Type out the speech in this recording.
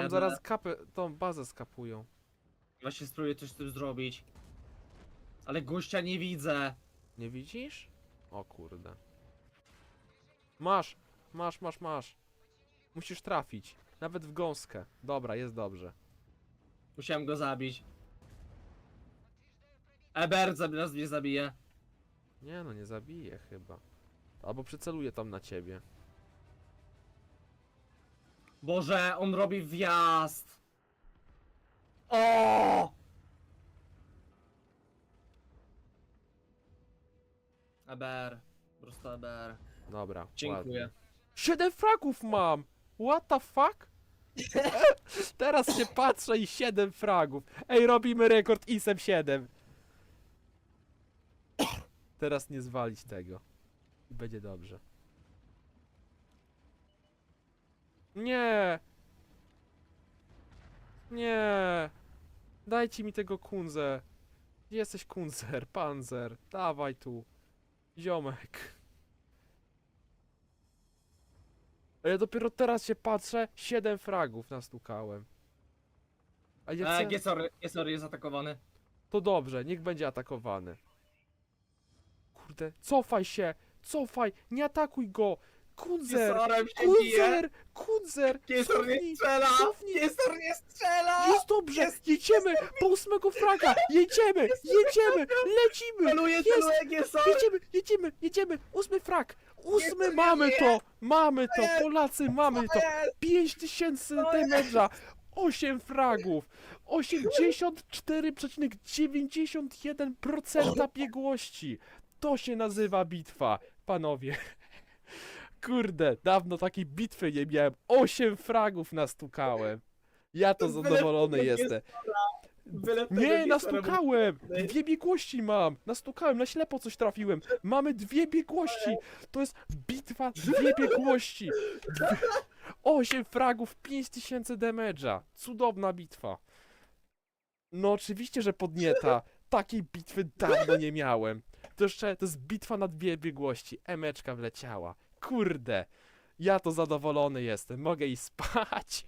Nam zaraz kapę, tą bazę skapują. Właśnie spróbuję coś z tym zrobić. Ale gościa nie widzę. Nie widzisz? O kurde. Masz, masz, masz, masz. Musisz trafić. Nawet w gąskę. Dobra, jest dobrze. Musiałem go zabić. Eber zabi- nas mnie zabije. Nie no, nie zabije chyba. Albo przyceluje tam na ciebie. Boże, on robi wjazd. O! Eber. Po prostu Eber. Dobra, Dziękuję. ładnie. Siedem fragów mam! What the fuck? Teraz się patrzę i 7 fragów. Ej, robimy rekord ISem 7. Teraz nie zwalić tego. I będzie dobrze. Nie! Nie! Dajcie mi tego kunzę. Gdzie jesteś kunzer, panzer? Dawaj tu. Ziomek. A ja dopiero teraz się patrzę, 7 fragów nastukałem. A ja E, chcę... Gesor, Gesor jest atakowany. To dobrze, niech będzie atakowany. Kurde, cofaj się! Cofaj! Nie atakuj go! Kudzer! Gesorem się bije. Kudzer! Kudzer! Nie Cofnij! strzela! cofnij. Nie strzela! Jest dobrze! Jedziemy! Po ósmego fraga! Jedziemy! Jedziemy! Lecimy! Celuje, Jest! celuje Gesor! Jedziemy! Jedziemy! Jedziemy! Ósmy frag! Ósmy! Jest, Mamy jest, to! Mamy to! jest, Polacy, mamy to! 5000 damage'a! 8 fragów! 84,91% biegłości! To się nazywa bitwa, panowie. Kurde, dawno takiej bitwy nie miałem. 8 fragów nastukałem. Ja to Byle zadowolony tego jestem. Byle tego Nie, nastukałem! Ej. Dwie biegłości mam! Nastukałem, na ślepo coś trafiłem. Mamy dwie biegłości! To jest bitwa dwie biegłości! Dwie... 8 fragów, 5000 damage'a. Cudowna bitwa. No oczywiście, że podnieta. Takiej bitwy dawno nie miałem. To jeszcze, to jest bitwa na dwie biegłości. Emeczka wleciała. Kurde. Ja to zadowolony jestem. Mogę iść spać.